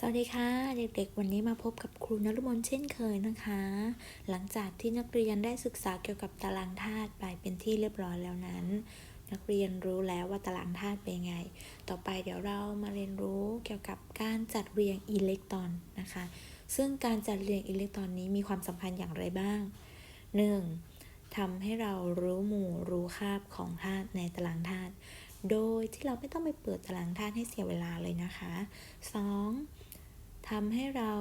สวัสดีค่ะ เด็กๆ วันนี้มาพบกับครูนรุมนเช่นเคยนะคะ หลังจากที่นักเรียนได้ศึกษาเกี่ยวกับตารางธาตุไปเป็นที่เรียบร้อยแล้วนั้น นักเรียนรู้แล้วว่าตารางธาตุเป็นไง ต่อไปเดี๋ยวเรามาเรียนรู้เกี่ยวกับการจัดเรียงอิเล็กตรอนนะคะ ซึ่งการจัดเรียงอิเล็กตรอนนี้มีความสำคัญอย่างไรบ้าง 1. ทำให้เรารู้หมู่รู้คาบของธาตุในตารางธาตุโดยที่เราไม่ต้องไปเปิดตารางธาตุให้เสียเวลาเลยนะคะ 2. ทำให้เรา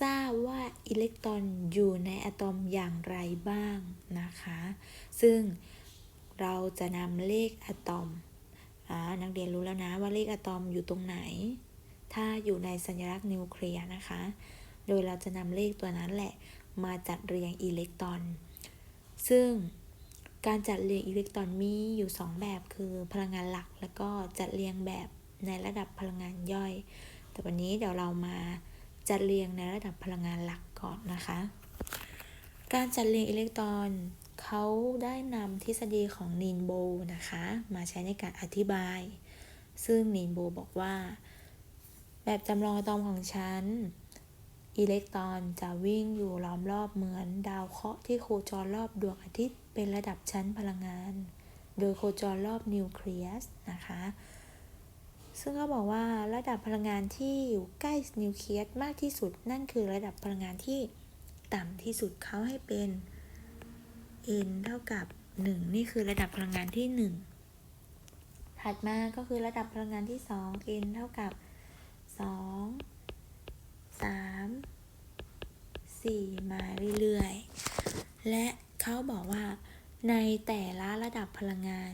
ทราบว่าอิเล็กตรอนอยู่ในอะตอมอย่างไรบ้างนะคะ ซึ่งเราจะนำเลขอะตอมอนักเรียนรู้แล้วนะว่าเลขอะตอมอยู่ตรงไหน ถ้าอยู่ในสัญลักษณ์นิวเคลียร์นะคะ โดยเราจะนำเลขตัวนั้นแหละมาจัดเรียงอิเล็กตรอน ซึ่งการจัดเรียงอิเล็กตรอนมีอยู่ 2 แบบคือพลังงานหลัก แล้วก็จัดเรียงแบบในระดับพลังงานย่อย แต่วันนี้เดี๋ยวเรามาจัดเรียงในระดับพลังงานหลักก่อนนะคะ การจัดเรียงอิเล็กตรอนเขาได้นำทฤษฎีของนีนโบนะคะ มาใช้ในการอธิบาย ซึ่งนีนโบบอกว่า แบบจำลองอะตอมของฉันอิเล็กตรอนจะวิ่งอยู่ล้อมรอบเหมือน ดาวเคราะห์ที่โคจรรอบดวงอาทิตย์เป็นระดับชั้นพลังงาน โดยโคจรรอบนิวเคลียสนะคะ ซึ่งเขาบอกว่าระดับพลังงานที่อยู่ใกล้นิวเคลียสมากที่สุด นั่นคือระดับพลังงานที่ต่ำที่สุดเขาให้เป็น n เท่ากับ 1 นี่คือระดับพลังงานที่ 1 ถัดมาก็คือระดับพลังงานที่ 2 n เท่ากับ 2 3 4 มาเรื่อยๆ และเขาบอกว่าในแต่ละระดับพลังงาน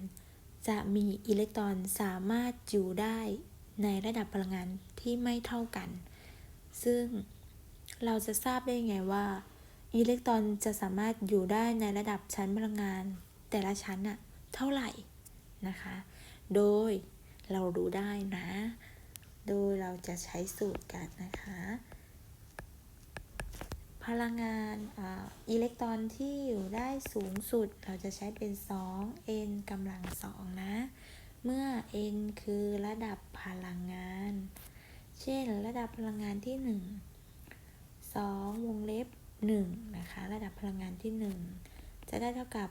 จะมีอิเล็กตรอนสามารถอยู่ได้ในระดับพลังงานที่ไม่เท่ากัน ซึ่งเราจะทราบได้ไงว่า อิเล็กตรอนจะสามารถอยู่ได้ในระดับชั้นพลังงาน แต่ละชั้นอะเท่าไหร่นะคะ โดยเรารู้ได้นะ โดยเราจะใช้สูตรกันนะคะ พลังงานอิเล็กตรอนที่อยู่ได้สูงสุดเราจะใช้เป็น 2 n กำลัง 2 นะ เมื่อ n คือระดับพลังงาน เช่น ระดับพลังงานที่ 1 2 วงเล็บ 1 นะคะ ระดับพลังงานที่ 1 จะได้เท่ากับ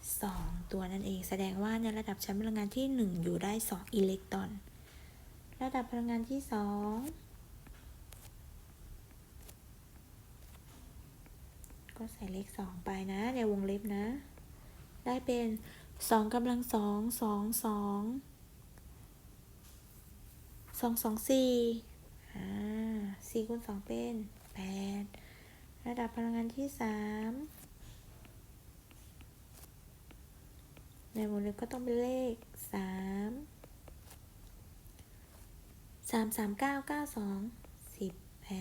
2 ตัวนั่นเอง แสดงว่าในระดับชั้นพลังงานที่ 1 อยู่ได้ 2 อิเล็กตรอน ระดับพลังงานที่ 2 ก็ใส่เลข2ไปนะ ในวงเล็บนะ ได้เป็น2กำลัง2 2 2 2 2 4อ่า4คูณ2เป็น8ระดับพลังงานที่3ในวงเล็บก็ต้องเป็นเลข3 3 3 9 9 2 18อ่า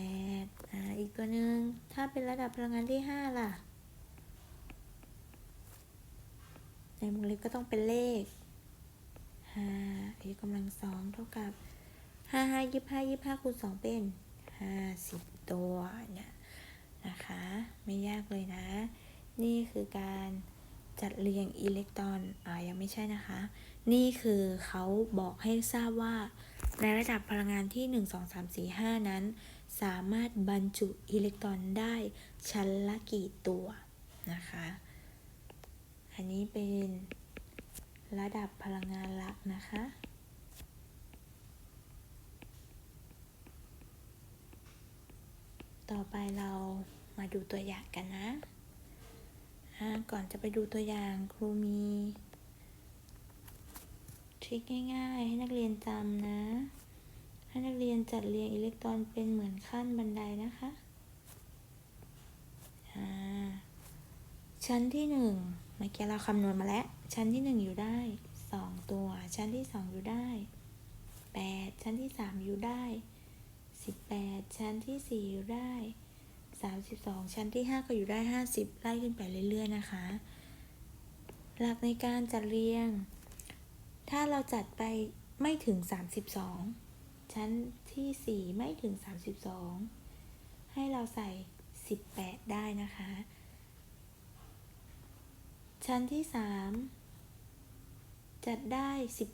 อีกตัวหนึ่งถ้าเป็นระดับพลังงานที่5ล่ะ ในวงเล็บก็ต้องเป็นเลข5ยกกำลังสองเท่ากับ5 5 25 25คูณ2เป็น50ตัวเนี่ยนะคะ ไม่ยากเลยนะ นี่คือการจัดเรียงอิเล็กตรอนอ่ายังไม่ใช่นะคะ นี่คือเขาบอกให้ทราบว่า ในระดับพลังงานที่ 1 2 3 4 5 นั้น สามารถบรรจุอิเล็กตรอนได้ชั้นละกี่ตัวนะคะ อันนี้เป็นระดับพลังงานหลักนะคะ ต่อไปเรามาดูตัวอย่างกันนะก่อนจะไปดูตัวอย่างครูมี ทริคง่ายๆ ให้นักเรียนจำนะ ให้นักเรียนจัดเรียงอิเล็กตรอนเป็นเหมือนขั้นบันไดนะคะ ชั้นที่หนึ่งเมื่อกี้เราคำนวณมาแล้ว ชั้นที่หนึ่งอยู่ได้สองตัว ชั้นที่สองอยู่ได้แปดชั้นที่สามอยู่ได้สิบแปดชั้นที่สี่อยู่ได้สามสิบสองชั้นที่ห้าก็อยู่ได้ห้าสิบไล่ขึ้นไปเรื่อย ๆ นะคะ หลักในการจัดเรียง ถ้าเราจัดไปไม่ถึงสามสิบสอง ชั้นที่สี่ไม่ถึงสามสิบสองให้เราใส่สิบแปดได้นะคะ ชั้นที่สามจัดได้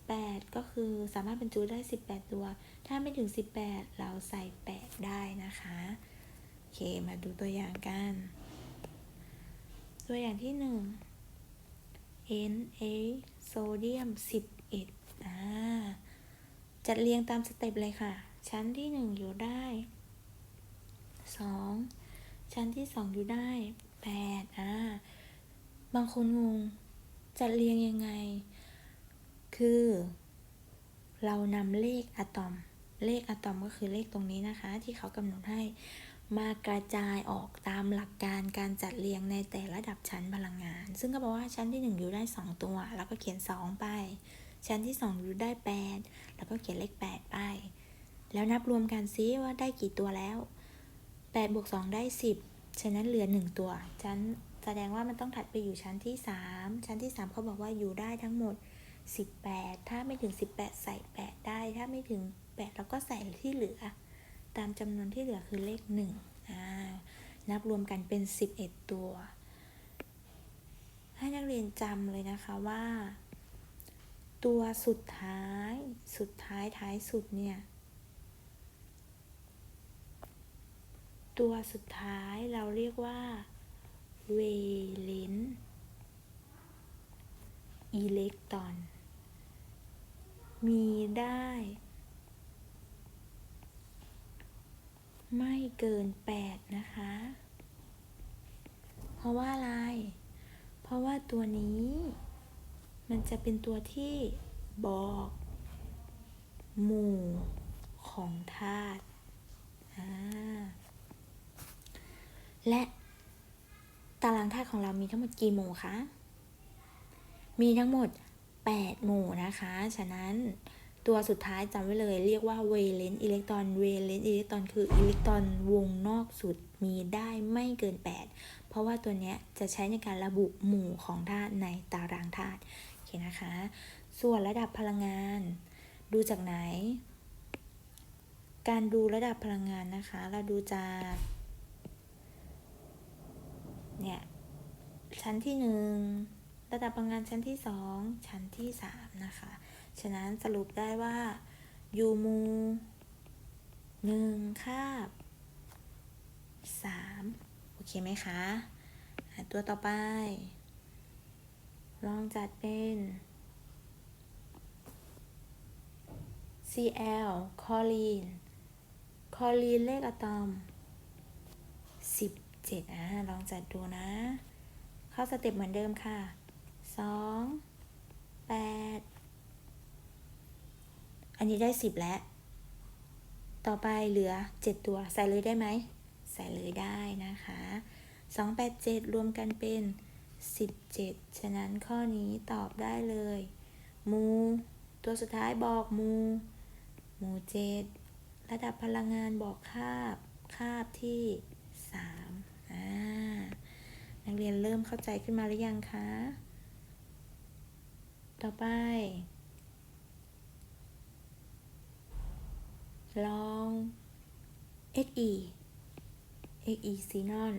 18 ก็คือสามารถบรรจุได้ 18 ตัว ถ้าไม่ถึง 18 เราใส่ 8 ได้นะคะ โอเค มาดูตัวอย่างกัน ตัวอย่างที่ 1 Na โซเดียม11อ่า จัดเรียงตามสเต็ปเลยค่ะ ชั้นที่ 1 อยู่ได้ 2 ชั้นที่ 2 อยู่ได้8อ่าบางคนงง จัดเรียงยังไง คือ เรานำเลขอะตอม เลขอะตอมก็คือเลขตรงนี้นะคะ ที่เขากำหนดให้มากระจายออกตามหลักการการจัดเรียงในแต่ระดับชั้นพลังงาน ซึ่งก็บอกว่าชั้นที่ 1 อยู่ได้ 2 ตัว แล้วก็เขียน 2 ไป ชั้นที่2อยู่ได้8แล้วก็เขียนเลข 8 ไป แล้วนับรวมกันซิว่าได้กี่ตัวแล้ว8บวก2ได้ 10 ฉะนั้นเหลือ 1 ตัวชั้นแสดงว่ามันต้องถัดไปอยู่ชั้นที่ 3 ชั้นที่ 3เขาบอกว่าอยู่ได้ทั้งหมด 18 ถ้าไม่ถึง 18 ใส่ 8 ได้ ถ้าไม่ถึง 8 เราก็ใส่ที่เหลือ ตามจำนวนที่เหลือคือเลข1อ่านับรวมกันเป็น 11 ตัว ให้นักเรียนจำเลยนะคะว่า ตัวสุดท้าย สุดท้ายท้ายสุดเนี่ย ตัวสุดท้ายเราเรียกว่าเวเลนอิเล็กตรอนมีได้ ไม่เกิน 8 นะคะ เพราะว่าอะไร เพราะว่าตัวนี้ มันจะเป็นตัวที่บอก หมู่ของธาตุและตารางธาตุของเรามีทั้งหมดกี่หมู่คะ มีทั้งหมด 8 หมู่นะคะ ฉะนั้นตัวสุดท้ายจำไว้เลย เรียกว่าเวเลนอิเล็กตรอน เวเลนอิเล็กตรอนคืออิเล็กตรอนวงนอกสุดมีได้ไม่เกิน 8 เพราะว่าตัวเนี้ยจะใช้ในการระบุหมู่ของธาตุในตารางธาตุ เคนะคะ ส่วนระดับพลังงาน ดูจากไหน การดูระดับพลังงานนะคะ เราดูจากเนี่ยชั้นที่หนึ่งระดับพลังงานชั้นที่สองชั้นที่สามนะคะ ฉะนั้นสรุปได้ว่ายูมูหนึ่งคาบสามโอเคไหมคะอะตัวต่อไป ลองจัดเป็น Cl คอลีน คอลีนเลขอะตอม 17 อะลองจัดดูนะ เข้าสเต็ปเหมือนเดิมค่ะ 2 8 อันนี้ได้ 10 แล้ว ต่อไปเหลือ 7 ตัว ใส่เลยได้ไหม ใส่เลยได้นะคะ 2 8 7 รวมกันเป็น 17 ฉะนั้นข้อนี้ตอบได้เลย มู ตัวสุดท้ายบอกมู มูเจ็ดระดับพลังงานบอกคาบ คาบที่สามอ่านักเรียนเริ่มเข้าใจขึ้นมาหรือยังคะ ต่อไป ลอง Xe Xe ซีนอน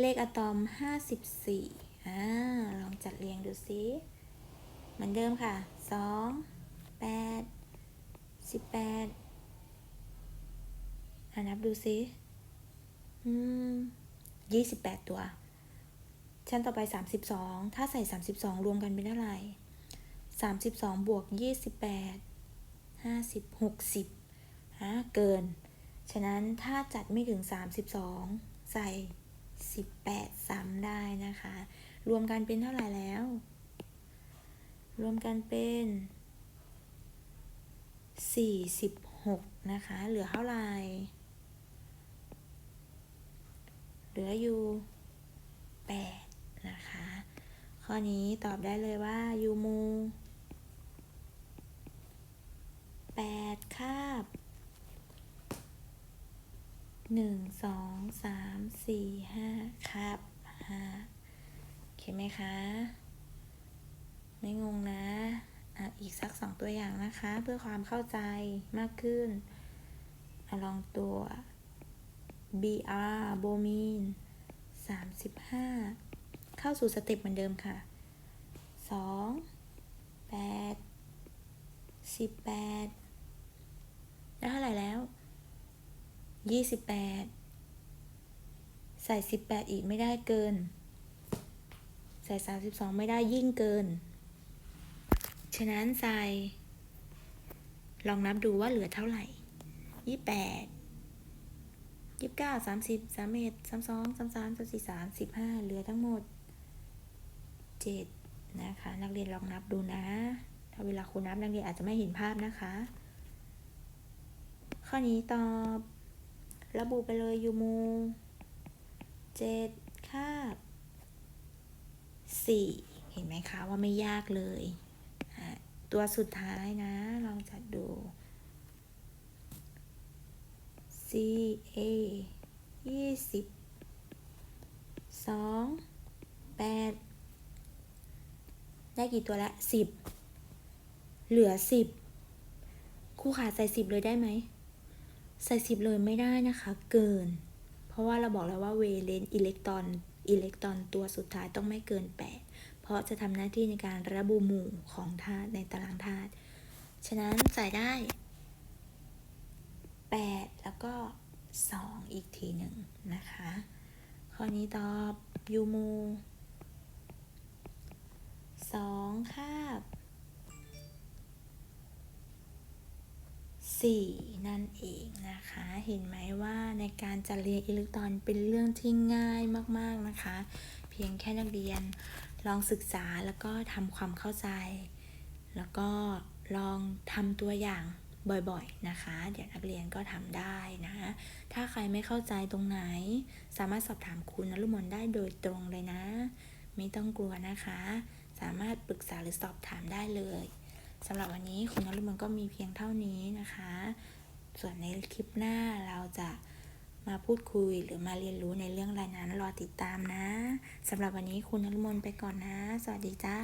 เลขอะตอม 54 อ่าลองจัดเรียงดูซิเหมือนเดิมค่ะ2 8 18อ่านับดูซิอืม28ตัว ชั้นต่อไป32ถ้าใส่32รวมกันเป็นเท่าไหร่32บวก28 50 60ฮะเกิน ฉะนั้นถ้าจัดไม่ถึง32ใส่18ซ้ำได้นะคะ รวมกันเป็นเท่าไหร่แล้ว รวมกันเป็น 46 นะคะ เหลือเท่าไหร่ เหลืออยู่ 8 นะคะ ข้อนี้ตอบได้เลยว่ายูมู8คาบ1 2 3 4 5คาบ5โอเคไหมคะ ไม่งงนะอะอีกสักสองตัวอย่างนะคะ เพื่อความเข้าใจมากขึ้นอลองตัว BR โบมีน35 เข้าสู่สเต็ปเหมือนเดิมค่ะ 2 8สิบแปดได้เท่าไหร่แล้วยี่สิบแปดใส่สิบแปดอีกไม่ได้เกิน ใส่สามสิบสองไม่ได้ยิ่งเกิน ฉะนั้นใส่ลองนับดูว่าเหลือเท่าไหร่ยี่แปดยี่สิบเก้าสามสิบสามเอ็ดสามสองสามสามสามสี่สามสิบห้าเหลือทั้งหมดเจ็ดนะคะ นักเรียนลองนับดูนะ ถ้าเวลาครูนับนักเรียนอาจจะไม่เห็นภาพนะคะ ข้อนี้ตอบ ระบุไปเลยยูมูเจ็ดคาบ สี่เห็นไหมคะว่าไม่ยากเลย ตัวสุดท้ายนะ ลองจัดดู C A ยี่สิบสองแปดได้กี่ตัวละสิบเหลือสิบครูขาใส่สิบเลยได้ไหม ใส่สิบเลยไม่ได้นะคะ เกิน เพราะว่าเราบอกแล้วว่าเวเลนอิเล็กตรอน อิเล็กตรอนตัวสุดท้ายต้องไม่เกิน 8 เพราะจะทำหน้าที่ในการระบุหมู่ของธาตุในตารางธาตุ ฉะนั้นใส่ได้ 8 แล้วก็ 2 อีกทีหนึ่งนะคะ ข้อนี้ตอบยูมู2ค่ะ 4 นั่นเองนะคะ เห็นไหมว่าในการจัดเรียงอิเล็กตรอนเป็นเรื่องที่ง่ายมากๆนะคะ เพียงแค่นักเรียนลองศึกษาแล้วก็ทำความเข้าใจ แล้วก็ลองทำตัวอย่างบ่อยๆนะคะ เดี๋ยวนักเรียนก็ทำได้นะ ถ้าใครไม่เข้าใจตรงไหน สามารถสอบถามคุณนรุมนได้โดยตรงเลยนะ ไม่ต้องกลัวนะคะ สามารถปรึกษาหรือสอบถามได้เลย สำหรับวันนี้คุณนรุมนก็มีเพียงเท่านี้นะคะ ส่วนในคลิปหน้าเราจะมาพูดคุยหรือมาเรียนรู้ในเรื่องอะไรนั้นรอติดตามนะสำหรับวันนี้คุณนรุมนไปก่อนนะ สวัสดีจ้า